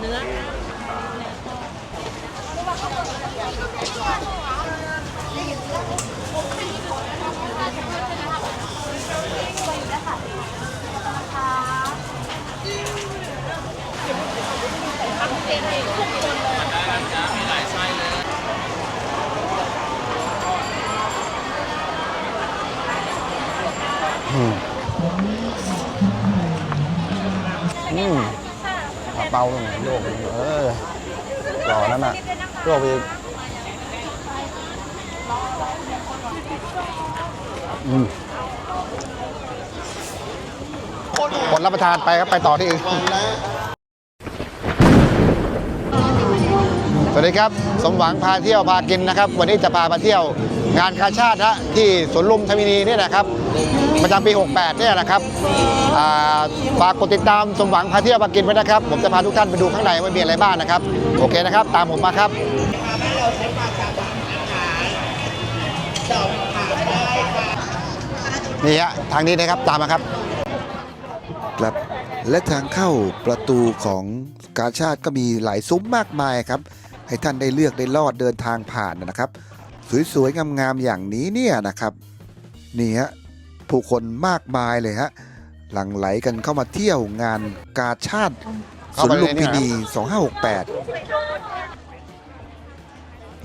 เนื้ออืมอืม เอาลงโยกลงเออรอนั่นน่ะโยกไปอีกอืมคนรับประทานไปครับไปต่อที่อื่นสวัสดีครับ สมหวังพาเที่ยวพากินนะครับ วันนี้จะพามาเที่ยวงานคาชาติฮะที่สวนลุมทมินีนี่นะครับ ประจำปี 68 เนี่ยนะครับฝากกดติดตามสมหวังพาเที่ยวพากินไว้นะครับ ผมจะพาทุกท่านไปดูข้างในว่ามีอะไรบ้างนะครับ โอเคนะครับ ตามผมมาครับนี่ฮะทางนี้นะครับตามมาครับครับและทางเข้าประตูของกาชาติก็มีหลายซุ้มมากมายครับ ให้ท่านได้เลือกได้ลอดเดินทางผ่านนะครับ สวยๆงามๆอย่างนี้เนี่ยนะครับนี่ฮะ ผู้คนมากมายเลยฮะ หลั่งไหลกันเข้ามาเที่ยวงานกาชาติสเข้าวนไปลุมในพินี้นีนะครับ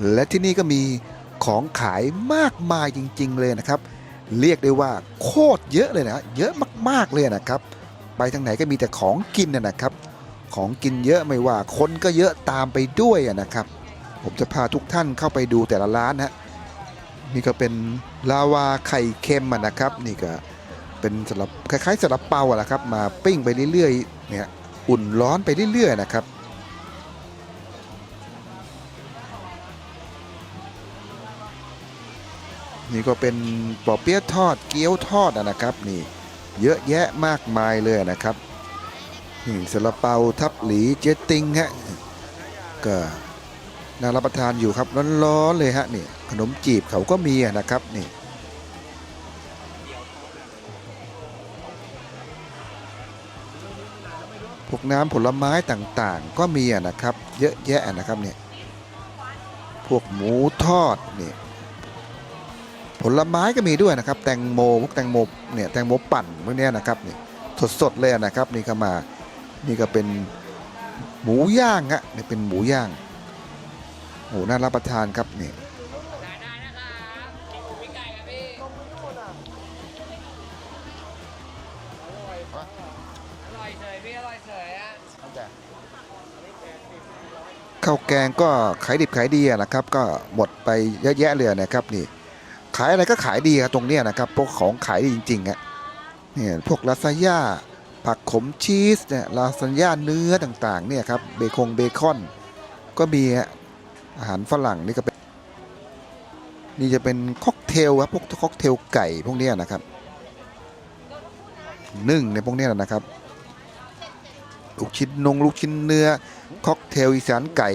2568 และที่นี่ก็มีของขายมากมายจริง ๆ เลยนะครับ เรียกได้ว่าโคตรเยอะเลยนะ เยอะมากๆเลยนะครับ ไปทางไหนก็มีแต่ของกินนะนะครับ ของกินเยอะไม่ว่าคนก็เยอะตามไปด้วยอะนะครับ ผมจะพาทุกท่านเข้าไปดูแต่ละร้านฮะนี่ก็เป็น ลาวาไข่เค็มนะครับ นี่ก็เป็นสลับคล้ายๆสลับเปาอะนะครับ มาปิ้งไปเรื่อยๆเนี่ยอุ่นร้อนไปเรื่อยๆนะครับนี่ก็เป็นปอเปี๊ยะทอดเกี๊ยวทอดอะนะครับนี่เยอะแยะมากมายเลยนะครับนี่ซาลาเปาทับหลีเจติงฮะก็ น่ารับประทานอยู่ครับร้อนๆเลยฮะนี่ขนมจีบเขาก็มีนะครับนี่พวกน้ำผลไม้ต่างๆ ก็มีนะครับ เยอะแยะนะครับเนี่ยพวกหมูทอดนี่ผลไม้ก็มีด้วยนะครับ แตงโมพวกแตงโมเนี่ยแตงโมปั่นพวกเนี้ยนะครับนี่สดๆเลยนะครับ นี่ก็มานี่ก็เป็นหมูย่างฮะนี่เป็นหมูย่าง โอ้น่ารับประทานครับนี่ข้าวแกงก็ขายดิบขายดีนะครับ ก็หมดไปเยอะแยะเลยนะครับนี่ ขายอะไรก็ขายดีครับตรงนี้นะครับ พวกของขายดีจริงๆอะเนี่ยพวกลาซาญ่าผักขมชีสเนี่ยลาซาญ่าเนื้อต่างๆเนี่ยครับเบคงเบคอน ก็มีฮะ อาหารฝรั่งนี่ก็เป็นนี่จะเป็นค็อกเทลครับพวกค็อกเทลไก่พวกนี้นะครับนึ่งในพวกนี้นะครับ ลูกชิ้นนงลูกชิ้นเนื้อค็อกเทลอีสานไก่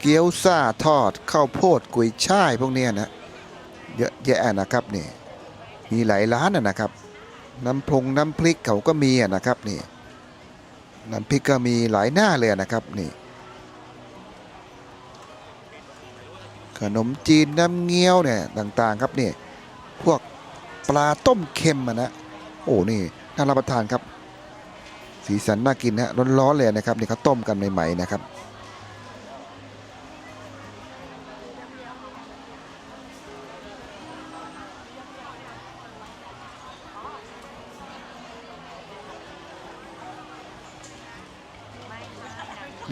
เกี๊ยวซ่าทอดข้าวโพดกุยช่ายพวกนี้นะเยอะแยะนะครับนี่มีหลายร้านนะนะครับ น้ำพงน้ำพริกเขาก็มีนะครับนี่น้ำพริกก็มีหลายหน้าเลยนะครับนี่ ขนมจีนน้ำเงี้ยวเนี่ยต่างๆครับนี่พวกปลาต้มเค็มอะนะโอ้นี่น่ารับประทานครับ สีสันน่ากินนะร้อนๆเลยนะครับนี่เขาต้มกันใหม่ๆนะครับ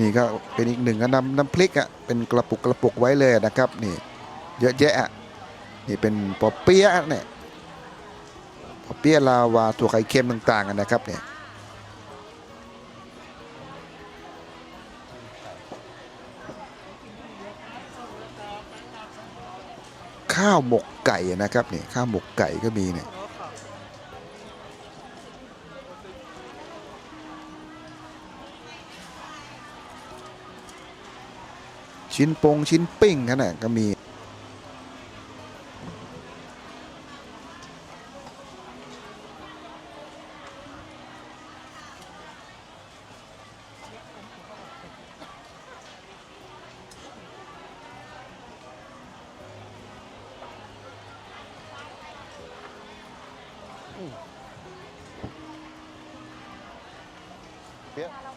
นี่ก็เป็นอีกหนึ่งก็นำน้ำพริกอะเป็นกระปุกกระปุกไว้เลยนะครับนี่เยอะแยะนี่เป็นปอเปี๊ยะเนี่ยปอเปี๊ยะลาวาถั่วไข่เค็มต่างๆนะครับเนี่ยข้าวหมกไก่นะครับนี่ข้าวหมกไก่ก็มีเนี่ย ชิ้นปงชิ้นปิ้งขนาดก็มี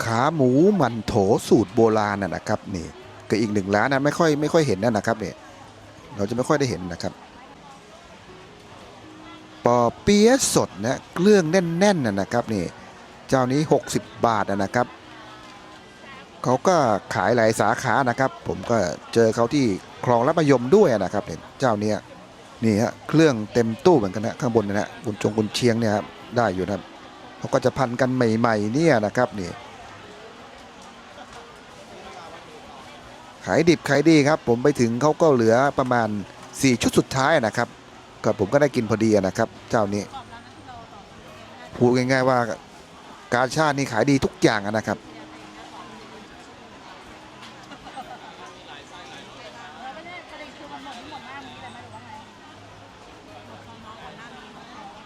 ขาหมูมันโถสูตรโบราณน่ะนะครับนี่ ก็อีกหนึ่งร้านนะไม่ค่อยไม่ค่อยเห็นนะนะครับเนี่ยเราจะไม่ค่อยได้เห็นนะครับปอเปี๊ยะสดนะเครื่องแน่นๆนะนะครับนี่เจ้านี้ 60 บาทนะครับเขาก็ขายหลายสาขานะครับ ผมก็เจอเขาที่คลองรัมยมด้วยนะครับเนี่ยเจ้าเนี้ยนี่ฮะเครื่องเต็มตู้เหมือนกันนะข้างบนนะฮะบุญจงบุญเชียงเนี่ยครับได้อยู่นะครับเขาก็จะพันกันใหม่ ๆ เนี่ยนะครับนี่ ขายดิบขายดีครับ ผมไปถึงเขาก็เหลือประมาณ 4 ชุดสุดท้ายนะครับก็ผมก็ได้กินพอดีนะครับ เจ้านี้พูดง่ายๆว่าการชาตินี่ขายดีทุกอย่างนะครับ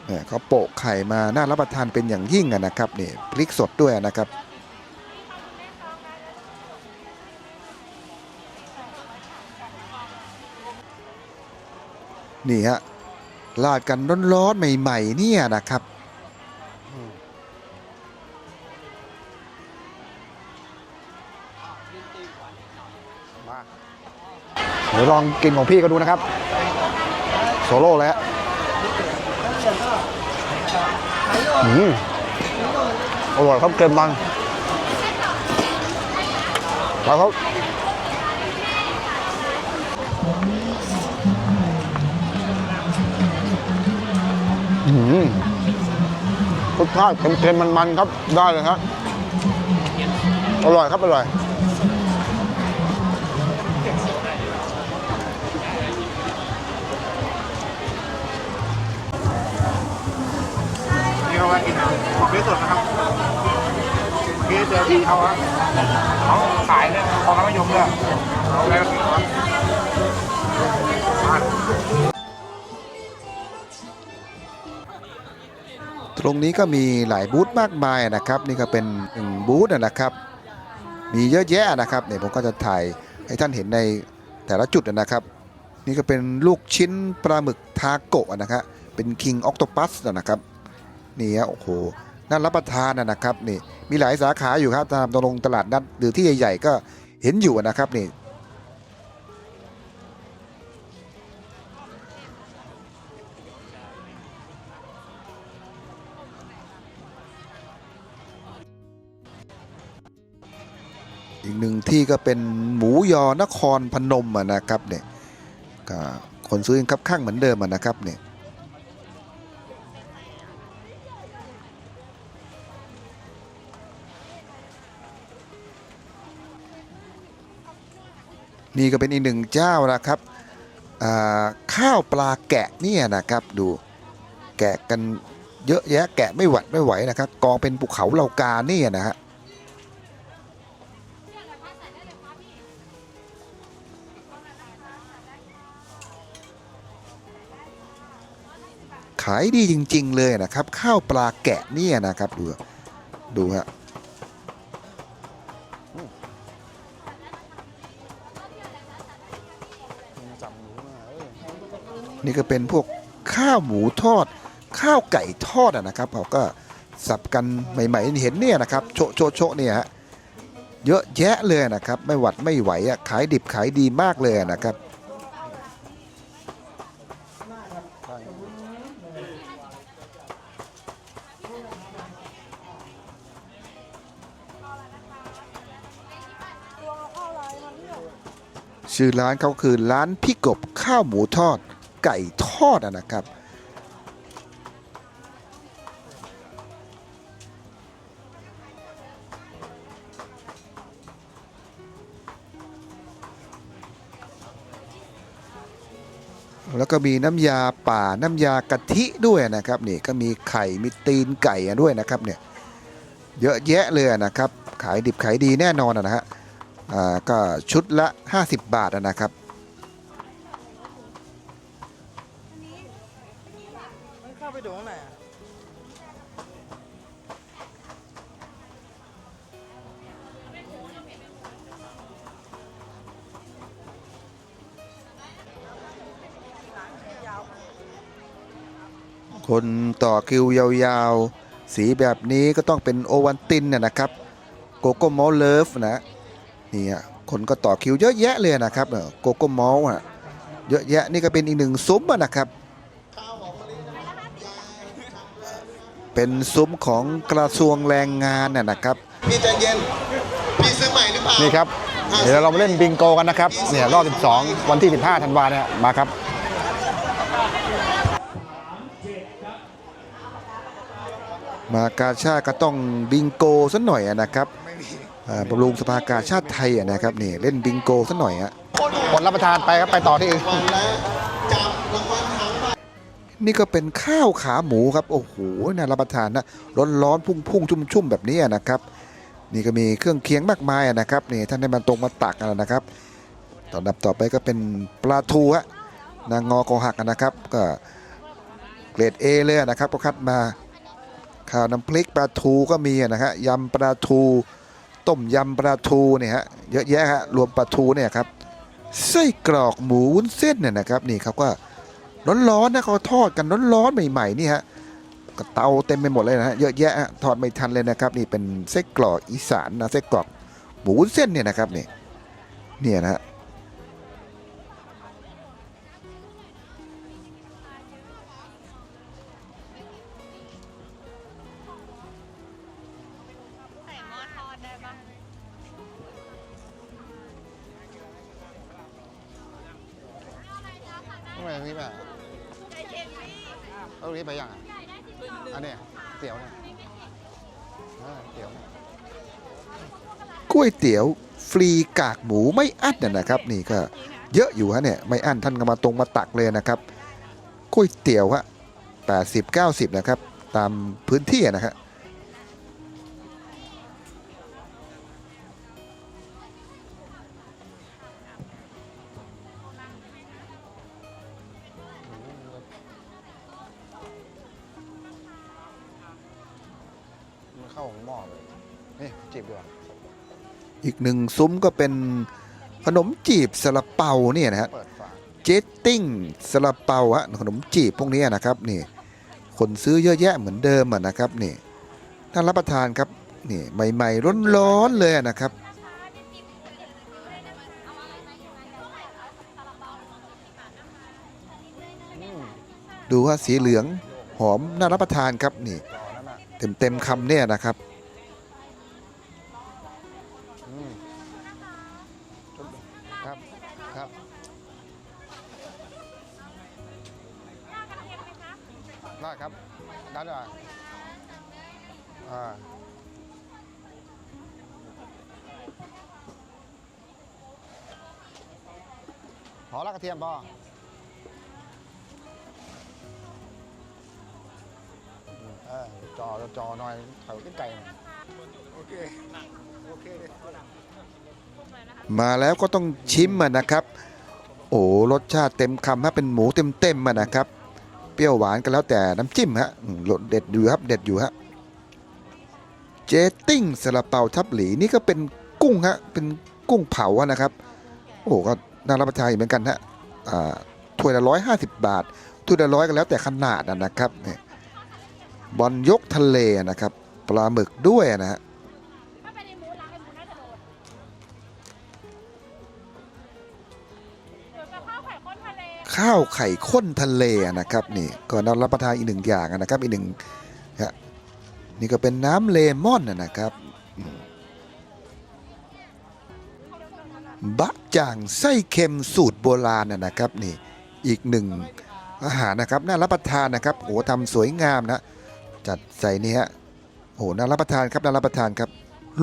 เนี่ยเขาโปะไข่มาน่ารับประทานเป็นอย่างยิ่งนะครับนี่พริกสดด้วยนะครับ นี่ฮะลาดกันร้อนๆใหม่ ๆ เนี่ยนะครับเดี๋ยวลองกินของพี่ก็ดูนะครับ โซโล่เลยฮะอืมอร่อยครับเค็มมันแล้วเขา รสชาติเค็มๆมันๆครับ ได้เลยครับอร่อยครับ อร่อยนี่เขาว่ากินของเปี๊ยะสดนะครับเปี๊ยะเจอพี่เขาอะเขาขายเนี่ยของน้ำมะยมเนี่ยเอาแล้วสิครับ ตรงนี้ก็มีหลายบูธมากมายนะครับ นี่ก็เป็นหนึ่งบูธนะครับ มีเยอะแยะนะครับเนี่ยผมก็จะถ่ายให้ท่านเห็นในแต่ละจุดนะครับ นี่ก็เป็นลูกชิ้นปลาหมึกทาโกะนะครับเป็นคิงออ t โตปัสนะครับนี่ฮะโอ้โหน่ารับประทานนะครับนี่มีหลายสาขาอยู่ครับตามตรงตลาดนัดหรือที่ใหญ่ ๆ ก็เห็นอยู่นะครับนี่ อีกหนึ่งที่ก็เป็นหมูยอนครพนมะนะครับเนี่ยก็คนซื้อยังคับข้างเหมือนเดิมะนะครับเนี่ยนี่ก็เป็นอีกหนึ่งเจ้านะครับข้าวปลาแกะเนี่ยนะครับดูแกะกันเยอะแยะแกะไม่หวัดไม่ไหวนะครับกองเป็นภูเขาเหล่ากาเนี่ยนะฮะ ขายดีจริง ๆ เลยนะครับ ข้าวปลาแกะเนี่ยนะครับ ดูดูฮะนี่ก็เป็นพวกข้าวหมูทอด ข้าวไก่ทอดนะครับเขาก็สับกันใหม่ๆเห็นเนี่ยนะครับโชะโชะโชเนี่ยฮะเยอะแยะเลยนะครับ ไม่หวัดไม่ไหวอะขายดิบขายดีมากเลยนะครับ ชื่อร้านเขาคือร้านพี่กบข้าวหมูทอดไก่ทอดนะครับ แล้วก็มีน้ำยาป่าน้ำยากะทิด้วยนะครับนี่ก็มีไข่มีตีนไก่ด้วยนะครับเนี่ยเยอะแยะเลยนะครับ ขายดิบขายดีแน่นอนนะฮะ ก็ชุดละ 50 บาทอะนะครับเข้าไปดูข้างในคนต่อคิวยาวๆ สีแบบนี้ก็ต้องเป็นโอวันตินนะนะครับ โกโก้มอลเลิฟนะ นี่ฮะคนก็ต่อคิวเยอะแยะเลยนะครับโกโก้มอลอะเยอะแยะนี่ก็เป็นอีกหนึ่งซุ้มอะนะครับ เป็นซุ้มของกระทรวงแรงงานน่ะนะครับพี่ใจเย็นพี่ซื้อใหม่หรือเปล่านี่ครับเดี๋ยวเรามาเล่นบิงโกกันนะครับเนี่ยรอบ 12 วันที่ 15 ธันวาเนี่ยมาครับมากาชาติก็ต้องบิงโกสักหน่อยอะนะครับอ่า บำรุงสภากาชาติไทยอะนะครับนี่เล่นบิงโกสักหน่อยฮะคนรับประทานไปครับไปต่อที่อื่นวันละจับรางวัลหางบัตรนี่ก็เป็นข้าวขาหมูครับโอ้โหน่ารับประทานนะร้อนร้อนๆพุ่งพุ่งชุ่มชุ่มๆแบบนี้อะนะครับ นี่ก็มีเครื่องเคียงมากมายอะนะครับนี่ท่านได้มาตรงมาตักอะนะครับต่อดับต่อไปก็เป็นปลาทูฮะนางงอคอหักอะนะครับก็เกรด A เลยอะนะครับก็คัดมาข้าวน้ำพริกปลาทูก็มีอะนะฮะยำปลาทู ต้มยำปลาทูเนี่ยฮะเยอะแยะฮะรวมปลาทูเนี่ยครับไส้กรอกหมูวุ้นเส้นเนี่ยนะครับนี่เขาก็ร้อนๆนะเขาทอดกันร้อนๆใหม่ๆนี่ฮะก็เตาเต็มไปหมดเลยนะฮะเยอะแยะฮะทอดไม่ทันเลยนะครับนี่เป็นไส้กรอกอีสานนะไส้กรอกหมูวุ้นเส้นเนี่ยนะครับนี่เนี่ยนะฮะ ก๋วยเตี๋ยวฟรีกากหมูไม่อั้นน่ยนะครับ นี่ก็เยอะอยู่ฮะเนี่ยไม่อั้นท่านก็มาตรงมาตักเลยนะครับก๋วยเตี๋ยวฮะ80 90 นะครับ ตามพื้นที่นะฮะ หนึ่งซุ้มก็เป็นขนมจีบซาลาเปาเนี่ยนะฮะเปิดฝาเจตติ้งซาลาเปาฮะขนมจีบพวกนี้นะครับนี่คนซื้อเยอะแยะเหมือนเดิมอะนะครับนี่น่ารับประทานครับนี่ใหม่ๆร้อนๆเลยนะครับดูว่าสีเหลืองหอมน่ารับประทานครับนี่ เต็มเต็มๆคำเนี่ยนะครับ ได้ครับ ได้ด้วยอ่าพอแล้วกระเทียมพออืมเออจอจอหน่อยถอยใกล้ๆหน่อยมาแล้วก็ต้องชิมอะนะครับ โอ้รสชาติเต็มคำฮะเป็นหมูเต็มเต็มๆอะนะครับเป รี้ยวหวานกันแล้วแต่น้ำจิ้มฮะอืมรสเด็ดอยู่ครับเด็ดอยู่ฮะเจติ้งซาลาเปาทับหลีนี่ก็เป็นกุ้งฮะเป็นกุ้งเผาอะนะครับโอ้ก็น่ารับประทานอยู่เหมือนกันฮะถ้วยละร้อยห้าสิบบาทถ้วยละร้อยก็แล้วแต่ขนาดนะครับเนี่ยบอลยกทะเลนะครับ ปลาหมึกด้วยนะฮะ ข้าวไข่ข้นทะเลนะครับนี่ก็น่ารับประทานอีกหนึ่งอย่างนะครับอีกหนึ่งนี่ก็เป็นน้ำเลมอนนะครับบะจ่างไส้เค็มสูตรโบราณนะครับนี่อีกหนึ่งอาหารนะครับน่ารับประทานนะครับโอ้ทำสวยงามนะ จัดใส่นี่ฮะโอ้น่ารับประทานครับน่ารับประทานครับ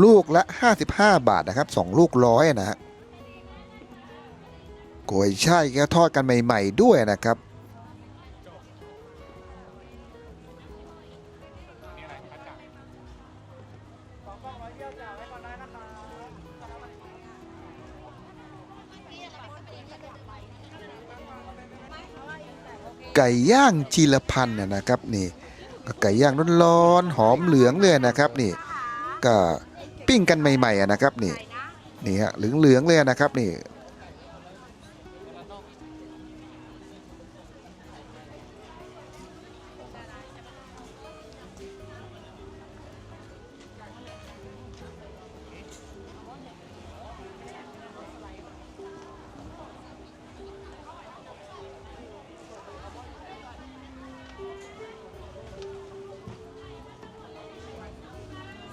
ลูกละ 55 บาทนะครับสองลูกร้อยนะฮะ กวยช่ายก็ทอดกันใหม่ ๆ ด้วยนะครับ ไก่ย่างจีรพันธ์นะนะครับนี่ก็ไก่ย่างร้อนๆหอมเหลืองเลยนะครับนี่ก็ปิ้งกันใหม่ๆนะครับนี่นี่ฮะเหลืองๆเลยนะครับนี่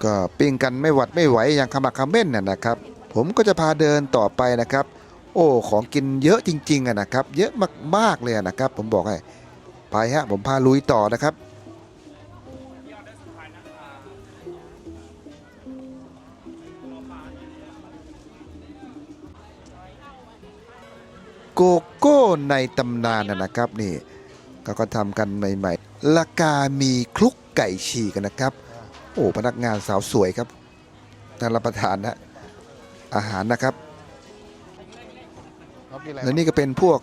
ก็ปิ้งกันไม่หวัดไม่ไหวอย่างขมักเขม้นน่ะนะครับ ผมก็จะพาเดินต่อไปนะครับ โอ้ของกินเยอะจริงๆอะนะครับ เยอะมากๆเลยนะครับ ผมบอกให้ไปฮะผมพาลุยต่อนะครับโกโก้ในตำนานนะนะครับนี่เขาก็ทำกันใหม่ๆละกามีคลุกไก่ฉีกกันนะครับ โอ้พนักงานสาวสวยครับน่ารับประทานนะอาหารนะครับ และนี่ก็เป็นพวก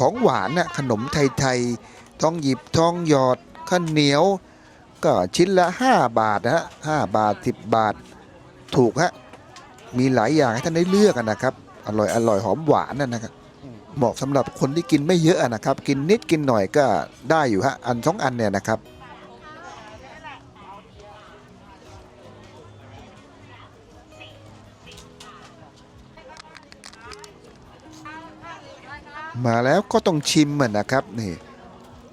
ของหวานนะขนมไทยๆทองหยิบทองหยอดข้าวเหนียว ก็ชิ้นละ 5 บาทนะฮะ5บาท 10 บาทถูกฮะมีหลายอย่างให้ท่านได้เลือกกันนะครับ อร่อยอร่อยหอมหวานนะนะครับเหมาะสำหรับคนที่กินไม่เยอะอะนะครับ กินนิดกินหน่อยก็ได้อยู่ฮะอันสองอันเนี่ยนะครับ มาแล้วก็ต้องชิมเหมือนนะครับนี่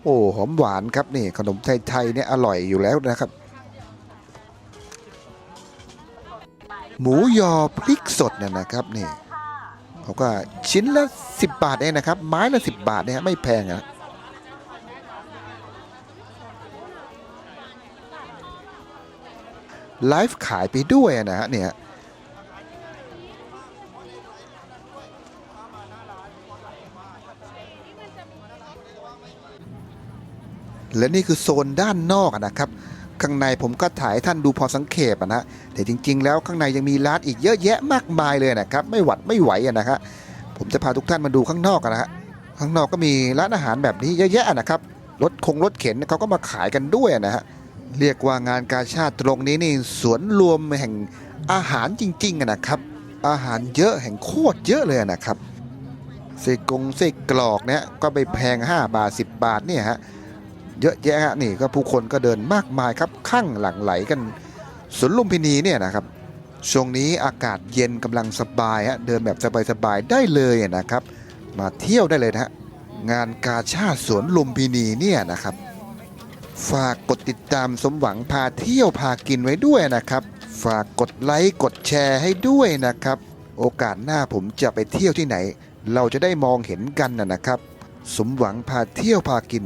โอ้หอมหวานครับนี่ขนมไทยๆเนี่ยอร่อยอยู่แล้วนะครับ หมูยอพริกสดเนี่ยนะครับนี่เขาก็ชิ้นละ 10 บาทเองนะครับ ไม้ละ 10 บาทเนี่ยฮะไม่แพงอะไลฟ์ขายไปด้วยนะฮะเนี่ย และนี่คือโซนด้านนอกนะครับ ข้างในผมก็ถ่ายให้ท่านดูพอสังเขปอะนะแต่จริง ๆ แล้วข้างในยังมีร้านอีกเยอะแยะมากมายเลยนะครับ ไม่หวัดไม่ไหวอะนะฮะผมจะพาทุกท่านมาดูข้างนอกกันนะฮะข้างนอกก็มีร้านอาหารแบบนี้เยอะแยะนะครับรถคงรถเข็นเขาก็มาขายกันด้วยนะฮะเรียกว่างานกาชาติตรงนี้นี่สวนรวมแห่งอาหารจริงๆนะครับ อาหารเยอะแห่งโคตรเยอะเลยนะครับไส้กงไส้กรอกเนี่ยก็ไปแพง 5 บาท 10 บาทเนี่ยฮะ เยอะแยะฮะนี่ก็ผู้คนก็เดินมากมายครับข้างหลังไหลกันสวนลุมพินีเนี่ยนะครับช่วงนี้อากาศเย็นกำลังสบายฮะเดินแบบสบายๆได้เลยนะครับ มาเที่ยวได้เลยนะฮะงานกาชาติสวนลุมพินีเนี่ยนะครับ ฝากกดติดตามสมหวังพาเที่ยวพากินไว้ด้วยนะครับ ฝากกดไลค์กดแชร์ให้ด้วยนะครับ โอกาสหน้าผมจะไปเที่ยวที่ไหน เราจะได้มองเห็นกันนะครับ สมหวังพาเที่ยวพากิน